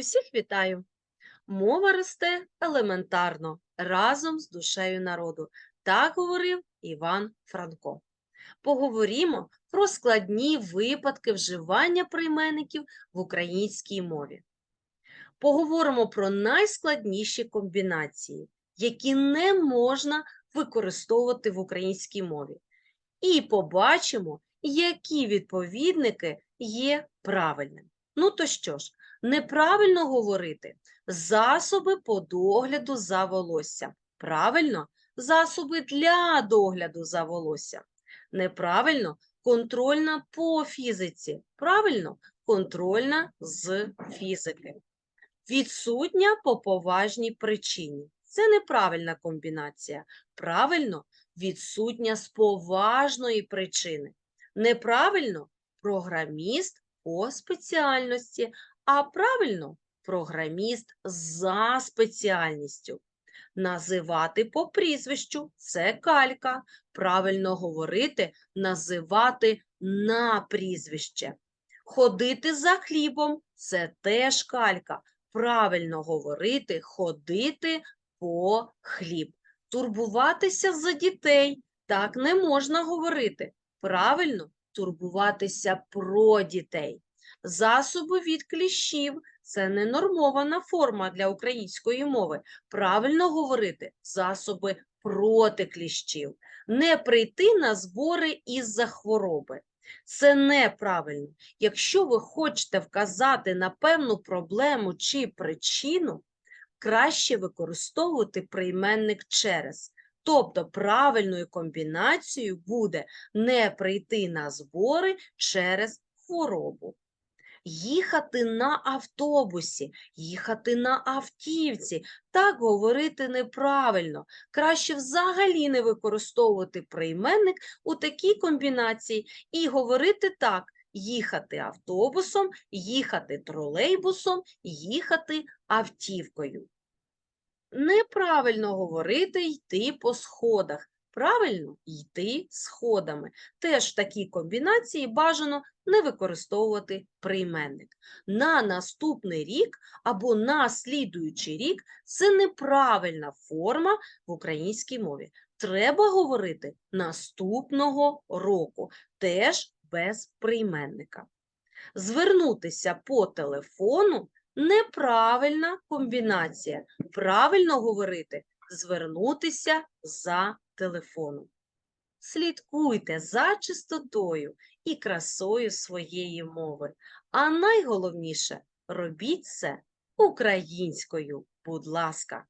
Усіх вітаю! Мова росте елементарно разом з душею народу. Так говорив Іван Франко. Поговоримо про складні випадки вживання прийменників в українській мові. Поговоримо про найскладніші комбінації, які не можна використовувати в українській мові. І побачимо, які відповідники є правильними. Ну то що ж, неправильно говорити засоби по догляду за волоссям. Правильно, засоби для догляду за волоссям. Неправильно, контрольна по фізиці. Правильно, контрольна з фізики. Відсутня по поважній причині. Це неправильна комбінація. Правильно, відсутня з поважної причини. Неправильно, програміст по спеціальності, а правильно програміст за спеціальністю. Називати по прізвищу це калька. Правильно говорити, називати на прізвище. Ходити за хлібом це теж калька. Правильно говорити, ходити по хліб. Турбуватися за дітей так не можна говорити. Правильно турбуватися про дітей. Засоби від кліщів це ненормована форма для української мови. Правильно говорити засоби проти кліщів. Не прийти на збори із-за хвороби. Це неправильно. Якщо ви хочете вказати на певну проблему чи причину, краще використовувати прийменник через. Тобто правильною комбінацією буде не прийти на збори через хворобу. Їхати на автобусі, їхати на автівці. Так говорити неправильно. Краще взагалі не використовувати прийменник у такій комбінації і говорити так: їхати автобусом, їхати тролейбусом, їхати автівкою. Неправильно говорити йти по сходах. Правильно йти сходами. Теж в такій комбінації бажано не використовувати прийменник. На наступний рік або на слідуючий рік це неправильна форма в українській мові. Треба говорити наступного року, теж без прийменника. Звернутися по телефону неправильна комбінація. Правильно говорити звернутися за телефоном. Слідкуйте за чистотою і красою своєї мови. А найголовніше робіть це українською, будь ласка.